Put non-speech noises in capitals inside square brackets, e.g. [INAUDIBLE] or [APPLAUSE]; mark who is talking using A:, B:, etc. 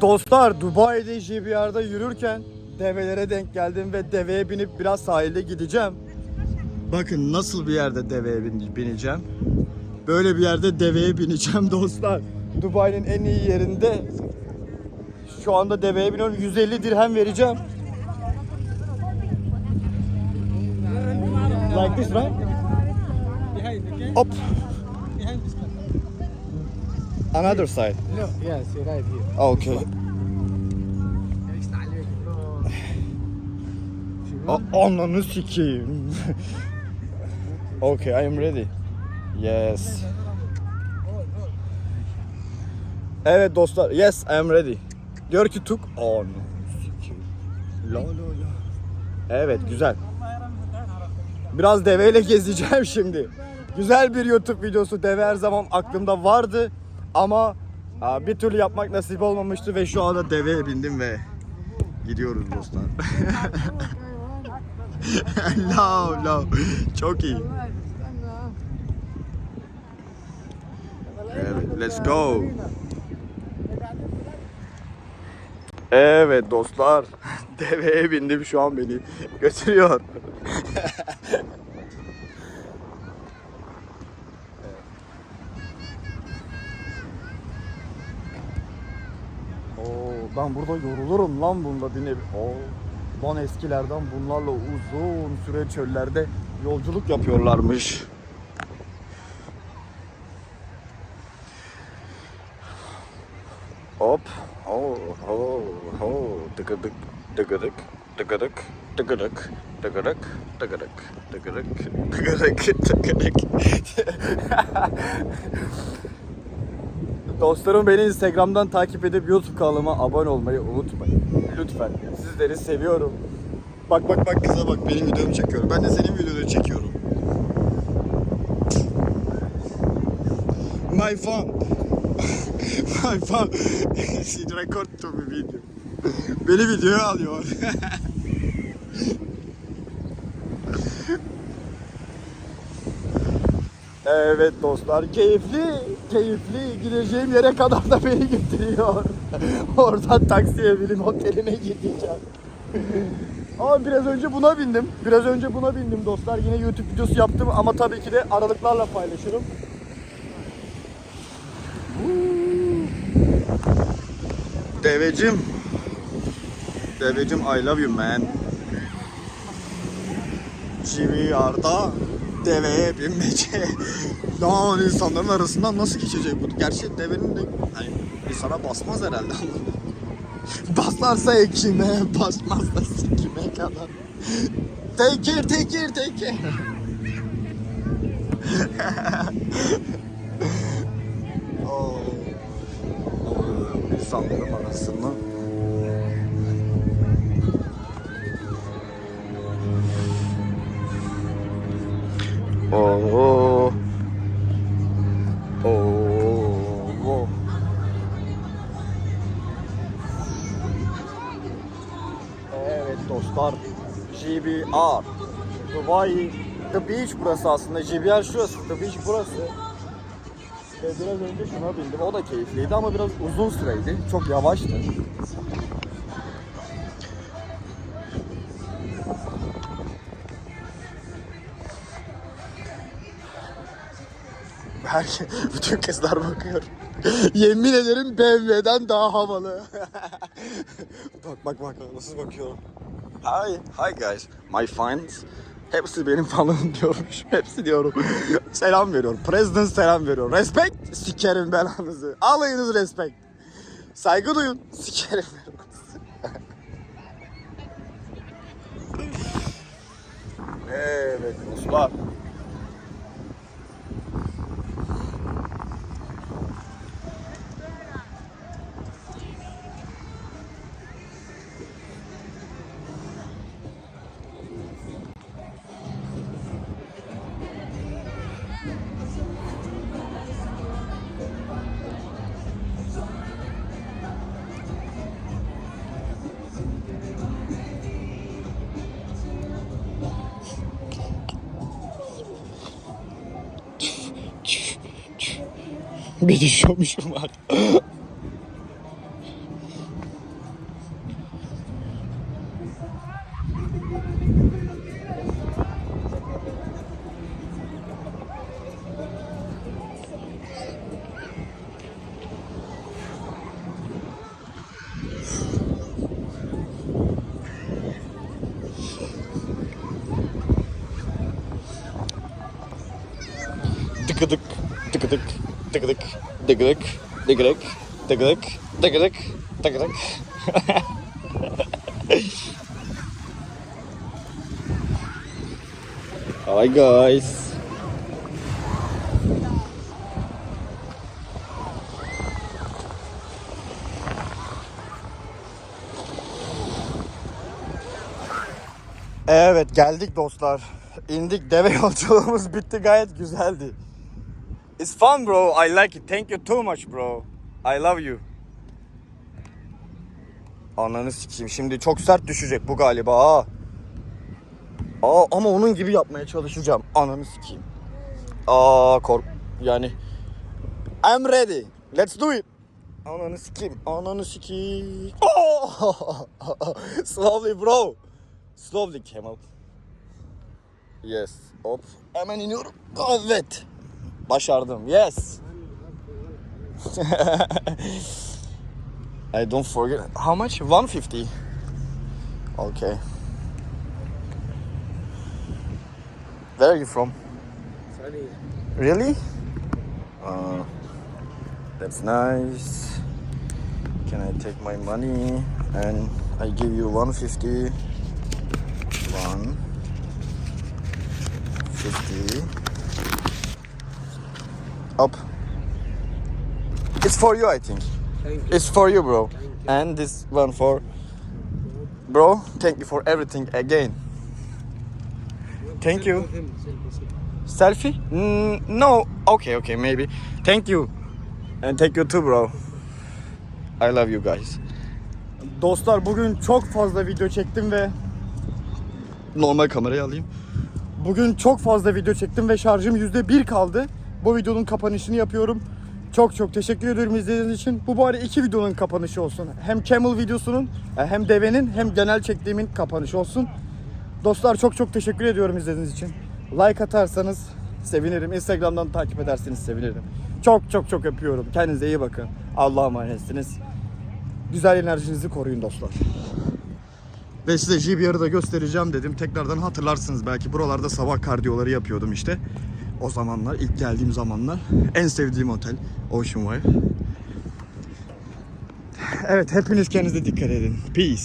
A: Dostlar Dubai'de JBR'da yürürken develere denk geldim ve deveye binip biraz sahilde gideceğim. Bakın nasıl bir yerde deveye bin- bineceğim. Böyle bir yerde deveye bineceğim [LAUGHS] dostlar. Dubai'nin en iyi yerinde şu anda deveye biniyorum. 150 dirhem vereceğim. Like this right? Hop. Another side.
B: No, yes, you're right here.
A: Okay. [SIGHS] A- Ananı sikeyim. [LAUGHS] okay, I am ready. Yes. Evet dostlar, yes I am ready. Diyor ki tuk. Sikeyim. La la la. Evet, güzel. Biraz deveyle [LAUGHS] gezeceğim şimdi. Güzel bir YouTube videosu. Deve her zaman aklımda vardı. Ama bir türlü yapmak nasip olmamıştı ve şu anda deveye bindim ve gidiyoruz dostlar. [LAUGHS] no, no. Çok iyi. Evet, let's go. Evet dostlar. [LAUGHS] Deveye bindim şu an beni götürüyor. [LAUGHS] Oo, ben burada yorulurum lan bunda binip. Oo, lan eskilerden bunlarla uzun süre çöllerde yolculuk yapıyorlarmış. Hop. Oh, oh, oh. Tıkıdık, tıkıdık, tıkıdık, tıkıdık, tıkıdık, tıkıdık, tıkıdık, tıkıdık, tıkıdık. [LAUGHS] Dostlarım beni Instagram'dan takip edip YouTube kanalıma abone olmayı unutmayın. Lütfen. Sizleri seviyorum. Bak bak bak kıza bak benim videomu çekiyorum. Ben de senin videonu çekiyorum. My phone. [LAUGHS] My phone. [LAUGHS] She record to me video. Beni videoya alıyor. [LAUGHS] Evet dostlar keyifli, keyifli. Gideceğim yere kadar da beni götürüyor. [LAUGHS] Oradan taksiye binip otelime gideceğim. [LAUGHS] Ama biraz önce buna bindim. Biraz önce buna bindim dostlar. Yine YouTube videosu yaptım ama tabii ki de aralıklarla paylaşırım. Devecim. Devecim I love you man. GVR'da deveye binmece. [LAUGHS] Lan insanların arasından nasıl geçecek bu? Gerçi devenin de hani insana basmaz herhalde. [LAUGHS] Baslarsa ekime, basmazsa sikime kadar. Tekir, tekir, tekir. [LAUGHS] Oh, insanların arasından. Dostlar. GBR. Dubai The Beach burası aslında. GBR şurası. The Beach burası. Ve biraz önce şuna bindim. O da keyifliydi ama biraz uzun süreydi. Çok yavaştı. Herkes, [LAUGHS] bütün kızlar bakıyor. Yemin ederim BMW'den daha havalı. [LAUGHS] bak bak bak nasıl bakıyorum. Hi, hi guys. My fans. Hepsi benim fanım [LAUGHS] diyormuş. Hepsi diyorum. selam veriyor. President selam veriyor. Respect. Sikerim belanızı. Alayınız respect. Saygı duyun. Sikerim belanızı. [LAUGHS] evet dostlar. Bir kişi olmuşum bak. tıkıdık tıkıdık tıkıdık, tıkıdık, tıkıdık, tıkıdık. [LAUGHS] Hi guys. Evet geldik dostlar. İndik deve yolculuğumuz [LAUGHS] bitti gayet güzeldi. It's fun bro. I like it. Thank you too much bro. I love you. Ananı sikeyim. Şimdi çok sert düşecek bu galiba. Aa ama onun gibi yapmaya çalışacağım. Ananı sikeyim. Aa kork yani I'm ready. Let's do it. Ananı sikeyim. Ananı sikeyim. Oh! [LAUGHS] Slowly bro. Slowly Kemal. Yes. Hop. Hemen iniyorum. Evet. Başardım. Yes. [LAUGHS] I don't forget. How much? 150. Okay. Where are you from?
B: Sorry.
A: Really? Uh, that's nice. Can I take my money and I give you 150? One fifty. Up. It's for you, I think.
B: Thank you.
A: It's for you, bro.
B: Thank you.
A: And this one for bro. Thank you for everything again. Thank you. Selfie? Mm, no. Okay, okay, maybe. Thank you. And thank you too, bro. I love you guys. Dostlar bugün çok fazla video çektim ve normal kamerayı alayım. Bugün çok fazla video çektim ve şarjım %1 kaldı. Bu videonun kapanışını yapıyorum. Çok çok teşekkür ediyorum izlediğiniz için. Bu bari iki videonun kapanışı olsun. Hem Camel videosunun e, hem devenin hem genel çektiğimin kapanışı olsun. Dostlar çok çok teşekkür ediyorum izlediğiniz için. Like atarsanız sevinirim. Instagram'dan takip ederseniz sevinirim. Çok çok çok öpüyorum. Kendinize iyi bakın. Allah'a emanetsiniz. Güzel enerjinizi koruyun dostlar. Ve size JBR'ı da göstereceğim dedim. Tekrardan hatırlarsınız belki. Buralarda sabah kardiyoları yapıyordum işte. O zamanlar, ilk geldiğim zamanlar. En sevdiğim otel Ocean Vibe. Evet, hepiniz kendinize dikkat edin. Peace.